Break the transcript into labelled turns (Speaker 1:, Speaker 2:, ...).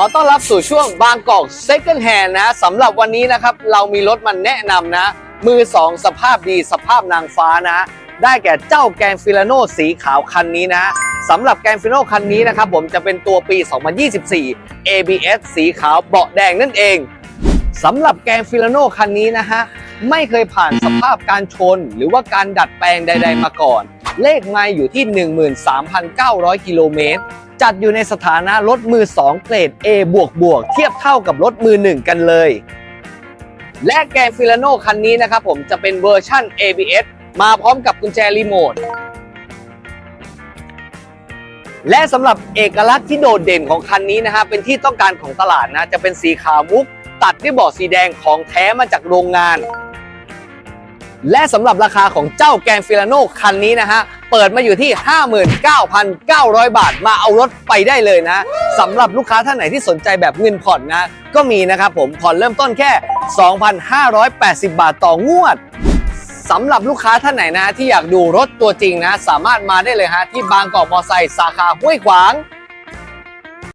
Speaker 1: อต้อนรับสู่ช่วงบางกอก Second Hand นะสำหรับวันนี้นะครับ เรามีรถมาแนะนำนะ มือ2สภาพดีสภาพนางฟ้านะ ได้แก่เจ้าแกนฟิลาโนสีขาวคันนี้นะสำหรับแกนฟิลาโนคันนี้นะครับ ผมจะเป็นตัวปี 2024 ABS สีขาวเบาะแดงนั่นเองสำหรับแกนฟิลาโนคันนี้นะฮะไม่เคยผ่านสภาพการชน หรือว่าการดัดแปลงใด ๆ มาก่อน เลขไมล์อยู่ที่ 13,900 กิโลเมตร จัดอยู่ในสถานะรถมือ 2 เกรด A บวกบวกเทียบเท่ากับรถมือ 1 กันเลย และแกนฟิลาโนคันนี้นะครับผมจะเป็นเวอร์ชั่น ABS มาพร้อมกับกุญแจรีโมทและสำหรับเอกลักษณ์ที่โดดเด่นของคันนี้นะฮะเป็นที่ต้องการของตลาดนะจะเป็นสีขาวมุก ตัดด้วยบาะสีแดงของแท้มาจากโรงงาน และสำหรับราคาของเจ้าแกนฟิลาโนคันนี้นะฮะ เปิดมาอยู่ที่ 59,900 บาท มาเอารถไปได้เลยนะสำหรับลูกค้าท่านไหนที่สนใจแบบเงินผ่อนนะ ก็มีนะครับผมผ่อนเริ่มต้นแค่ 2,580 บาทต่องวดสำหรับลูกค้าท่านไหนนะที่อยากดูรถตัวจริงนะ สามารถมาได้เลยฮะที่บางกอกมอไซค์สาขาห้วยขวาง